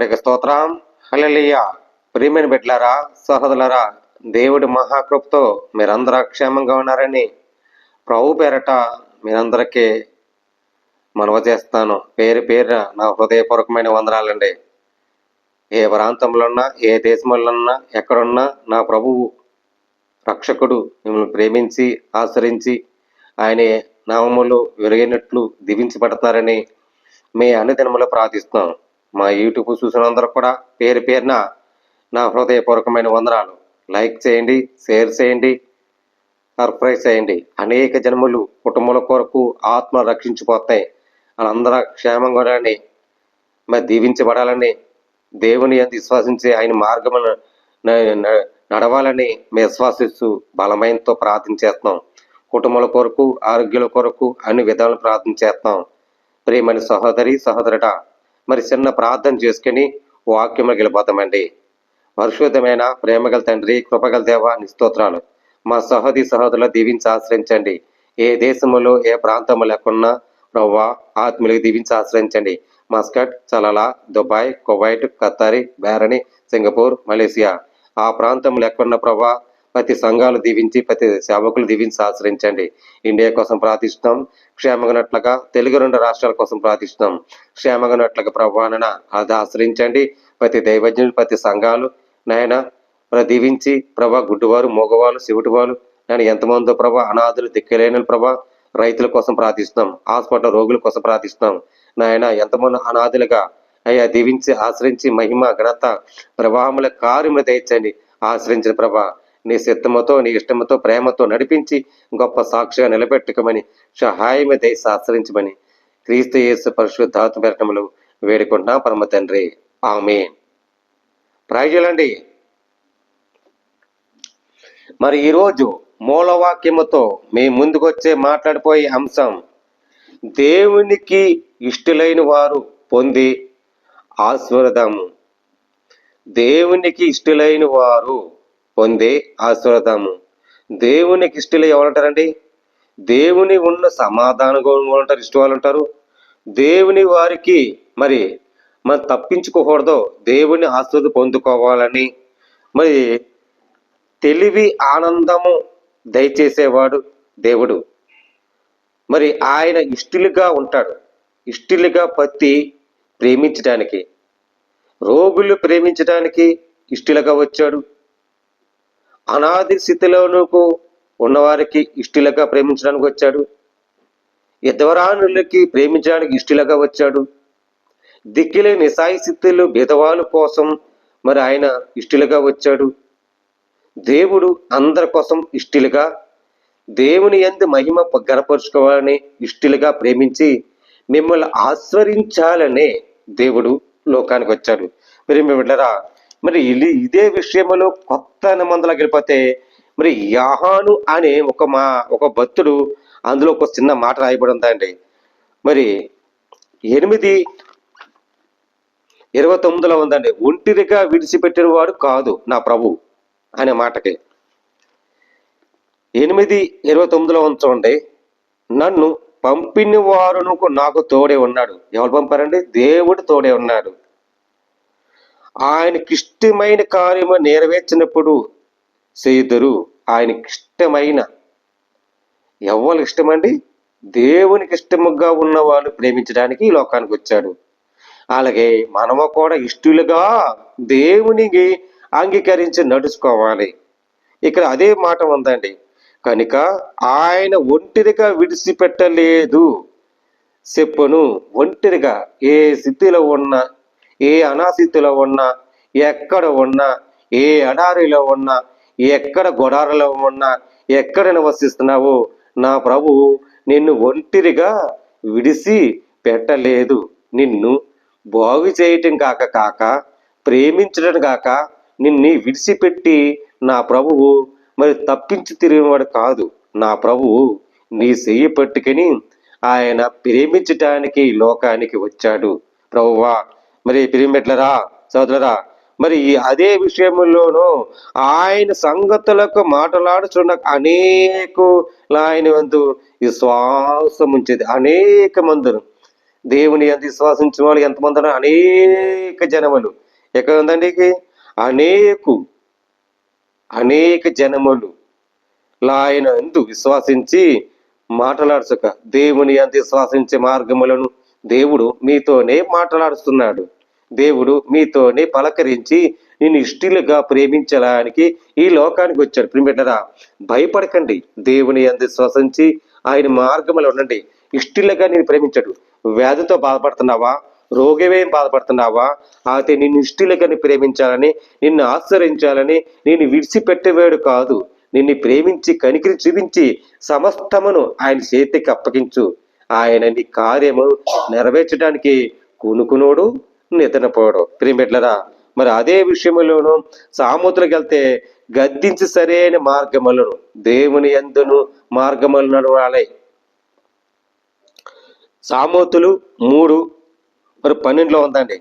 దేవుడికి స్తోత్రం. హలలియ ప్రియమైన బిడ్డలారా సహోదరులరా దేవుడి మహాకృపతో మీరందరూ క్షేమంగా ఉన్నారని ప్రభు పేరట మీరందరికీ మనవ చేస్తాను. పేరు పేరున నా హృదయపూర్వకమైన వందనాలండి. ఏ ప్రాంతంలో ఉన్నా ఏ దేశంలో ఉన్నా ఎక్కడున్నా నా ప్రభువు రక్షకుడు మిమ్మల్ని ప్రేమించి ఆచరించి ఆయన నామములు విరిగినట్లు దివించబడతారని మీ అనుదినములో ప్రార్థిస్తున్నాం. మా యూట్యూబ్ చూసినందరూ కూడా పేరు పేరున నా హృదయపూర్వకమైన వందనాలు. లైక్ చేయండి షేర్ చేయండి సర్ప్రైజ్ చేయండి. అనేక జన్మలు కుటుంబాల కొరకు ఆత్మ రక్షించిపోతాయి. వాళ్ళందరూ క్షేమంగా ఉండాలని మరి దీవించబడాలని దేవుని అందు విశ్వాసించి ఆయన మార్గమును నడవాలని మేము విశ్వాసిస్తూ బలమైనతో ప్రార్థన చేస్తాం కుటుంబాల కొరకు ఆరోగ్యాల కొరకు అన్ని విధాలు ప్రార్థన చేస్తాం ప్రియమని సహోదరి సహోదరుడ మరి చిన్న ప్రార్థన చేసుకుని వాక్యములకు వెళ్ళిపోతామండి. పరిశుద్ధమైన ప్రేమగల తండ్రి కృపగల దేవ నిస్తోత్రాలు మా సహోదరి సహోదరుల దీవించి ఆశ్రయించండి. ఏ దేశములో ఏ ప్రాంతము లేకున్నా ప్రవ్వా ఆత్మీయులకు దీవించి ఆశ్రయించండి. మస్కట్ చలలా దుబాయ్ కువైట్ ఖతారి బేరణి సింగపూర్ మలేసియా. ఆ ప్రాంతం లేకున్న ప్రభా ప్రతి సంఘాలు దీవించి ప్రతి సేవకులు దీవించి ఆశ్రయించండి. ఇండియా కోసం ప్రార్థిస్తున్నాం. క్షేమగనట్లుగా తెలుగు రెండు రాష్ట్రాల కోసం ప్రార్థిస్తున్నాం. క్షేమగనట్లుగా ప్రభానన అది ఆశ్రయించండి. ప్రతి దైవజ్ఞులు ప్రతి సంఘాలు నాయన ప్రభ దీవించి ప్రభా గుడ్డివారు మగవారు శివుటివారు నేను ఎంతమందో ప్రభా అనాథులు దిక్కలేని ప్రభా రైతుల కోసం ప్రార్థిస్తున్నాం. హాస్పిటల్ రోగుల కోసం ప్రార్థిస్తున్నాం. నాయన ఎంతమంది అనాథులుగా అయ్యా దీవించి ఆశ్రయించి మహిమ ఘనత ప్రవాహముల కార్యములు దయచండి ఆశ్రయించిన ప్రభా నీ సిద్ధముతో నీ ఇష్టముతో ప్రేమతో నడిపించి గొప్ప సాక్షిగా నిలబెట్టుకోమని సహాయమే దయచి ఆశ్రయించమని క్రీస్తు యేసు పరిశుద్ధాత్మ పెట్టములు వేడుకుంటున్నా పరమ తండ్రి. ఆమె ప్రజలండి మరి ఈరోజు మూలవాక్యముతో మీ ముందుకొచ్చే మాట్లాడిపోయే అంశం దేవునికి ఇష్టలైన వారు పొంది ఆశీర్వదము. దేవునికి ఇష్టలైన వారు పొందే ఆశీర్వాదము. దేవునికి ఇష్టలు ఎవరంటారండి? దేవుని ఉన్న సమాధాన ఉంటారు ఇష్టం వాళ్ళు ఉంటారు దేవుని వారికి మరి మనం తప్పించుకోకూడదు దేవుని ఆశీర్వద పొందుకోవాలని. మరి తెలివి ఆనందము దయచేసేవాడు దేవుడు. మరి ఆయన ఇష్టిలుగా ఉంటాడు ఇష్టిలుగా పత్తి ప్రేమించడానికి రోగులు ప్రేమించడానికి ఇష్టిలుగా వచ్చాడు. అనాది స్థితిలోనకు ఉన్నవారికి ఇష్టలుగా ప్రేమించడానికి వచ్చాడు. యద్వరానులకి ప్రేమించడానికి ఇష్టలుగా వచ్చాడు. దిక్కిలే సాయి స్థితులు బెదవాళ్ళ కోసం మరి ఆయన ఇష్టిలుగా వచ్చాడు. దేవుడు అందరి కోసం ఇష్టిలుగా దేవుని ఎందు మహిమ గనపరుచుకోవాలని ఇష్టిలుగా ప్రేమించి మిమ్మల్ని ఆస్వరించాలనే దేవుడు లోకానికి వచ్చాడు. మరి మీ మరి ఇదే విషయంలో కొత్త నిబంధనలకు వెళ్ళిపోతే మరి యాహాను అనే ఒక మా ఒక భక్తుడు అందులో ఒక చిన్న మాట రాయబడి ఉందండి. మరి ఎనిమిది ఇరవై తొమ్మిదిలో ఉందండి ఒంటిరిగా విడిచిపెట్టిన వాడు కాదు నా ప్రభు అనే మాటకి. ఎనిమిది ఇరవై తొమ్మిదిలో ఉంచండి నన్ను పంపిన వారును నాకు తోడే ఉన్నాడు. ఎవరు పంపారండి? దేవుడు తోడే ఉన్నాడు. ఆయనకి ఇష్టమైన కార్యము నెరవేర్చినప్పుడు చేయుదరు ఆయనకి ఇష్టమైన ఎవరికి ఇష్టమండి. దేవునికి ఇష్టముగా ఉన్న వాళ్ళు ప్రేమించడానికి ఈ లోకానికి వచ్చాడు. అలాగే మనము కూడా ఇష్టలుగా దేవునికి అంగీకరించి నడుచుకోవాలి. ఇక్కడ అదే మాట ఉందండి. కనుక ఆయన ఒంటిరిగా విడిచిపెట్టలేదు. చెప్పును ఒంటరిగా ఏ స్థితిలో ఉన్నా ఏ అనాస్థితిలో ఉన్నా ఎక్కడ ఉన్నా ఏ ఎడారిలో ఉన్నా ఎక్కడ గొడారిలో ఉన్నా ఎక్కడ నివసిస్తున్నావో నా ప్రభు నిన్ను ఒంటిరిగా విడిసి పెట్టలేదు. నిన్ను బాగు చేయటం కాక కాక ప్రేమించడం కాక నిన్ను విడిచిపెట్టి నా ప్రభువు మరి తప్పించి తిరిగినవాడు కాదు. నా ప్రభువు నీ చెయ్యి పట్టుకుని ఆయన ప్రేమించటానికి లోకానికి వచ్చాడు. ప్రభువా మరి పిరిమిట్లరా సోదరరా మరి అదే విషయంలోనూ ఆయన సంగతులకు మాట్లాడుచున్న అనేక ఆయన వంతు విశ్వాసం ఉంచేది అనేక మందును దేవుని ఎంత విశ్వాసించిన వాళ్ళు ఎంతమంది ఉన్నారు అనేక జనములు. ఎక్కడ ఉందండి అనేకు అనేక జనములు లాయన ఎందు విశ్వాసించి మాట్లాడుచుక దేవుని అంత విశ్వాసించే మార్గములను దేవుడు మీతోనే మాట్లాడుతున్నాడు. దేవుడు మీతోనే పలకరించి నేను ఇష్టిలుగా ప్రేమించడానికి ఈ లోకానికి వచ్చాడు. ప్రిమిటరా భయపడకండి. దేవుని అందు శ్వసించి ఆయన మార్గంలో ఉండండి. ఇష్టిలుగా నేను ప్రేమించాడు. వ్యాధితో బాధపడుతున్నావా? రోగమేం బాధపడుతున్నావా? అయితే నిన్ను ఇష్టిలుగా ప్రేమించాలని నిన్ను ఆశ్రయించాలని నేను విడిచిపెట్టేవాడు కాదు. నిన్ను ప్రేమించి కనికిరి చూపించి సమస్తమును ఆయన చేతికి అప్పగించు. ఆయన నీ కార్యము నెరవేర్చడానికి కునుకునోడు నిద్రపోడు. ప్రియమిట్లరా మరి అదే విషయంలోను సాముద్రకు వెళ్తే గద్దించి సరైన మార్గములను దేవుని ఎందును మార్గములు నడవాలి. సామోతులు మూడు మరి పన్నెండులో ఉందండి.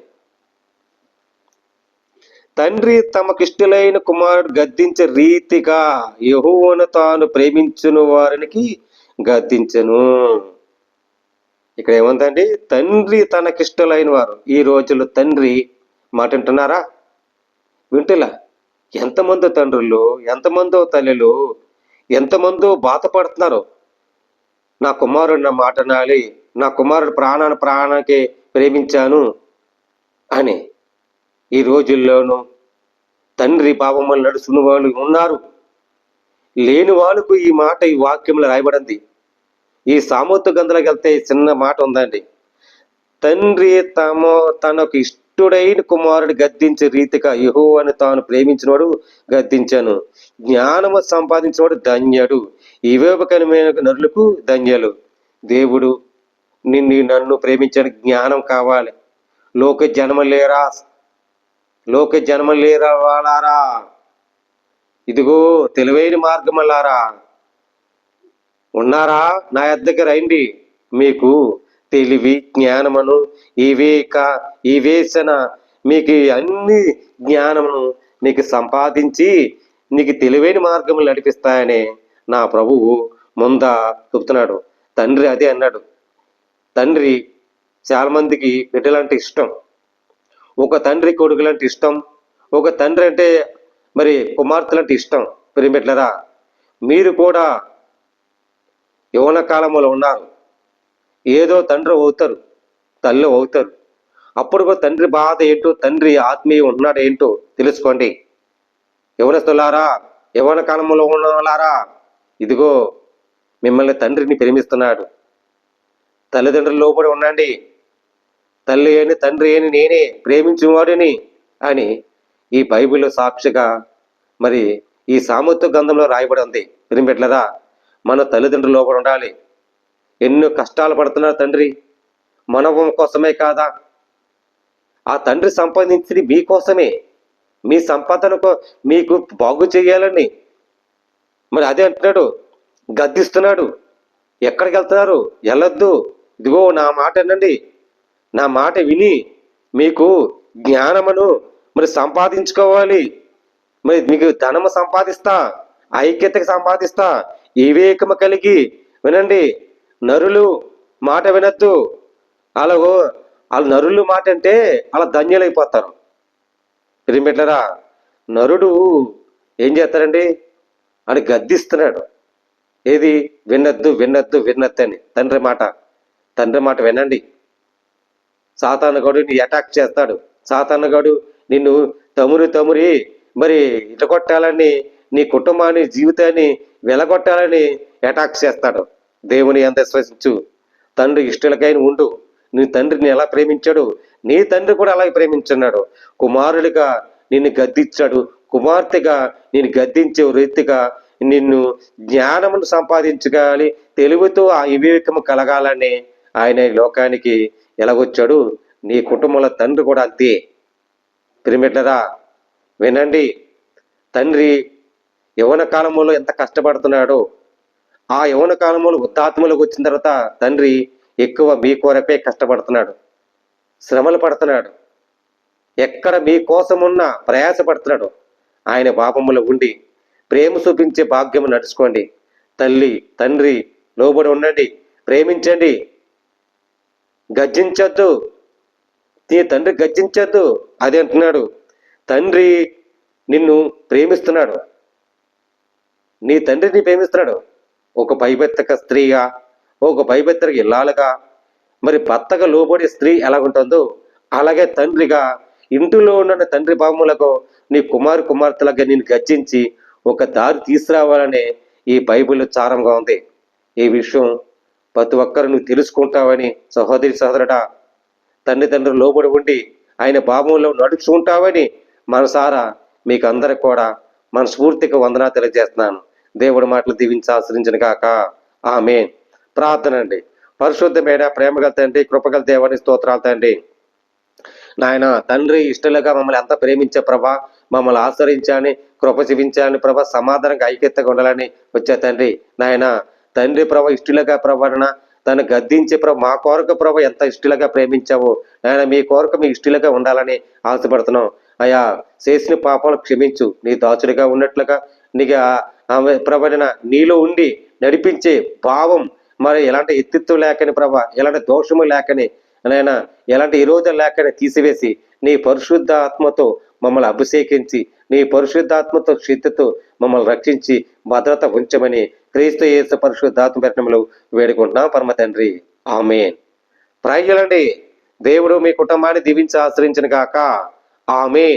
తండ్రి తమకిష్టులైన కుమారుడు గద్దించే రీతిగా యహోవను తాను ప్రేమించును వారికి గద్దించను. ఇక్కడ ఏముందండి? తండ్రి తనకిష్టలైన వారు ఈ రోజుల్లో తండ్రి మాట వింటున్నారా? వింటులా? ఎంతమందో తండ్రులు ఎంతమందో తల్లులు ఎంతమందో బాధపడుతున్నారు. నా కుమారుడు నా మాట నాలి నా కుమారుడు ప్రాణాన్ని ప్రాణానికి ప్రేమించాను అని ఈ రోజుల్లోనూ తండ్రి పాపములు నడుచుకున్న వాళ్ళు ఉన్నారు. లేని వాళ్ళకు ఈ మాట ఈ వాక్యంలో రాయబడింది. ఈ సామూతు గంధలోకి వెళ్తే చిన్న మాట ఉందండి. తండ్రి తమ తనకు ఇష్టడైన కుమారుడు గద్దించే రీతిగా యెహోవాను తాను ప్రేమించినవాడు గద్దించాను. జ్ఞానము సంపాదించినవాడు ధన్యుడు. ఇవేపకరమైన నరులకు ధన్యులు. దేవుడు నిన్ను నన్ను ప్రేమించడానికి జ్ఞానం కావాలి. లోక జన్మ లేరా? లోక జన్మ లేరా వాళ్ళారా ఇదిగో తెలివైన మార్గమల్లారా ఉన్నారా? నా దగ్గర రండి. మీకు తెలివి జ్ఞానమును ఇవేక వివేచన మీకు అన్ని జ్ఞానమును నీకు సంపాదించి నీకు తెలివైన మార్గములు నడిపిస్తాయని నా ప్రభువు ముంద చెప్తున్నాడు. తండ్రి అదే అన్నాడు. తండ్రి చాలామందికి బిడ్డలంటే ఇష్టం. ఒక తండ్రి కొడుకులంటే ఇష్టం. ఒక తండ్రి అంటే మరి కుమార్తెలంటే ఇష్టం. ప్రియమిట్లరా మీరు కూడా యవన కాలంలో ఉన్నారు. ఏదో తండ్రి అవుతారు తల్లి అవుతారు. అప్పుడు కూడా తండ్రి బాధ ఏంటో తండ్రి ఆత్మీయ ఉన్నాడు ఏంటో తెలుసుకోండి. యవనస్తులారా యవన కాలంలో ఉన్న ఇదిగో మిమ్మల్ని తండ్రిని ప్రేమిస్తున్నాడు. తల్లిదండ్రులు లోబడి ఉండండి. తల్లి అని తండ్రి అని నేనే ప్రేమించేవాడిని అని ఈ బైబిల్ సాక్షిగా మరి ఈ సామర్థ్య గ్రంథంలో రాయబడి ఉంది. ప్రేమిట్లరా మన తల్లిదండ్రులు లోపల ఉండాలి. ఎన్నో కష్టాలు పడుతున్నారు తండ్రి. మనవం కోసమే కాదా? ఆ తండ్రి సంపాదించింది మీకోసమే మీ సంపాదనకు మీకు బాగు చేయాలని. మరి అదే అంటున్నాడు. గద్దిస్తున్నాడు. ఎక్కడికి వెళ్తున్నారు? వెళ్ళొద్దు. ఇదిగో నా మాట వినండి. నా మాట విని మీకు జ్ఞానమును మరి సంపాదించుకోవాలి. మరి మీకు ధనము సంపాదిస్తా ఐక్యతకి సంపాదిస్తా వివేకము కలిగి వినండి. నరులు మాట వినొద్దు. అలాగో వాళ్ళ నరులు మాట అంటే అలా ధన్యులైపోతారు. ప్రిమిట్లరా నరుడు ఏం చేస్తారండి అని గద్దిస్తున్నాడు. ఏది? వినద్దు వినద్దు వినద్దు అని. తండ్రి మాట. తండ్రి మాట వినండి. సాతానుగాడు నీ అటాక్ చేస్తాడు. సాతానుగాడు నిన్ను తమురి తమురి మరి ఇట కొట్టాలని నీ కుటుంబాన్ని జీవితాన్ని వెలగొట్టాలని అటాక్ చేస్తాడు. దేవుని ఎంత విశ్వసించు. తండ్రి ఇష్టలకైన ఉండు. నీ తండ్రిని ఎలా ప్రేమించాడు? నీ తండ్రి కూడా అలాగే ప్రేమించున్నాడు. కుమారుడిగా నిన్ను గద్దించాడు. కుమార్తెగా నేను గద్దించే రీతిగా నిన్ను జ్ఞానమును సంపాదించగాలి తెలివితో ఆ వివేకము కలగాలని ఆయన లోకానికి ఎలాగొచ్చాడు? నీ కుటుంబంలో తండ్రి కూడా అంతే. పిరిమిట్లరా వినండి. తండ్రి యవన కాలంలో ఎంత కష్టపడుతున్నాడో ఆ యవన కాలంలో వృద్ధాత్మలోకి వచ్చిన తర్వాత తండ్రి ఎక్కువ మీ కోరపై కష్టపడుతున్నాడు శ్రమలు పడుతున్నాడు ఎక్కడ మీ కోసమున్న ప్రయాసపడుతున్నాడు. ఆయన పాపములో ఉండి ప్రేమ చూపించే భాగ్యము నడుచుకోండి. తల్లి తండ్రి లోబడి ఉండండి ప్రేమించండి. గర్జించొద్దు. నీ తండ్రి గర్జించొద్దు. అది అంటున్నాడు. తండ్రి నిన్ను ప్రేమిస్తున్నాడు. నీ తండ్రిని ప్రేమిస్తున్నాడు. ఒక పైబెత్తక స్త్రీగా ఒక పైబెత్తక ఇల్లాలుగా మరి భర్తగా లోబడి స్త్రీ ఎలా ఉంటుందో అలాగే తండ్రిగా ఇంటిలో ఉన్న తండ్రి భావములకు నీ కుమారు కుమార్తెలకు నేను గర్జించి ఒక దారి తీసుకురావాలనే ఈ బైబిల్ చారంగా ఉంది. ఈ విషయం ప్రతి ఒక్కరు నువ్వు తెలుసుకుంటావని సహోదరి సహోదరుడ తండ్రి తండ్రి లోబడి ఉండి ఆయన భావంలో నడుచుకుంటావని మనసారా మీకు అందరికి కూడా మనస్ఫూర్తిగా వందనా తెలియజేస్తున్నాను. దేవుడి మాటలు దీవించి ఆశ్రయించిన కాక ఆమె ప్రార్థన అండి పరిశుద్ధమైన ప్రేమగల తండ్రి కృపగల దేవాని స్తోత్రాలు తండ్రి. నాయన తండ్రి ఇష్టలుగా మమ్మల్ని ఎంత ప్రేమించే ప్రభా మమ్మల్ని ఆశ్రయించాలని కృప చూపించాలని ప్రభా సమాధానంగా ఐక్యతగా ఉండాలని వచ్చే తండ్రి. నాయన తండ్రి ప్రభ ఇష్టలుగా ప్రభాన తను గద్దించే ప్రభు మా కోరక ప్రభ ఎంత ఇష్టలుగా ప్రేమించావు నాయన మీ కోరక మీ ఇష్టలుగా ఉండాలని ఆశపడుతున్నాం. అయా చేసిన పాపాలు క్షమించు. నీ దాచుడిగా ఉన్నట్లుగా నీకు ఆమె ప్రభన నీలో ఉండి నడిపించే భావం మరి ఎలాంటి ఎత్తిత్వం లేకని ప్రభ ఎలాంటి దోషము లేకని నాయన ఎలాంటి విరోధం లేకని తీసివేసి నీ పరిశుద్ధ ఆత్మతో మమ్మల్ని అభిషేకించి నీ పరిశుద్ధాత్మతో శక్తితో మమ్మల్ని రక్షించి భద్రత ఉంచమని క్రీస్తు యేసు పరిశుద్ధాత్మ పెట్టడంలో వేడుకుంటున్నాం. పరమ తండ్రి ఆమె ప్రజలండి దేవుడు మీ కుటుంబాన్ని దీవించి ఆశ్రయించిన కాక ఆమె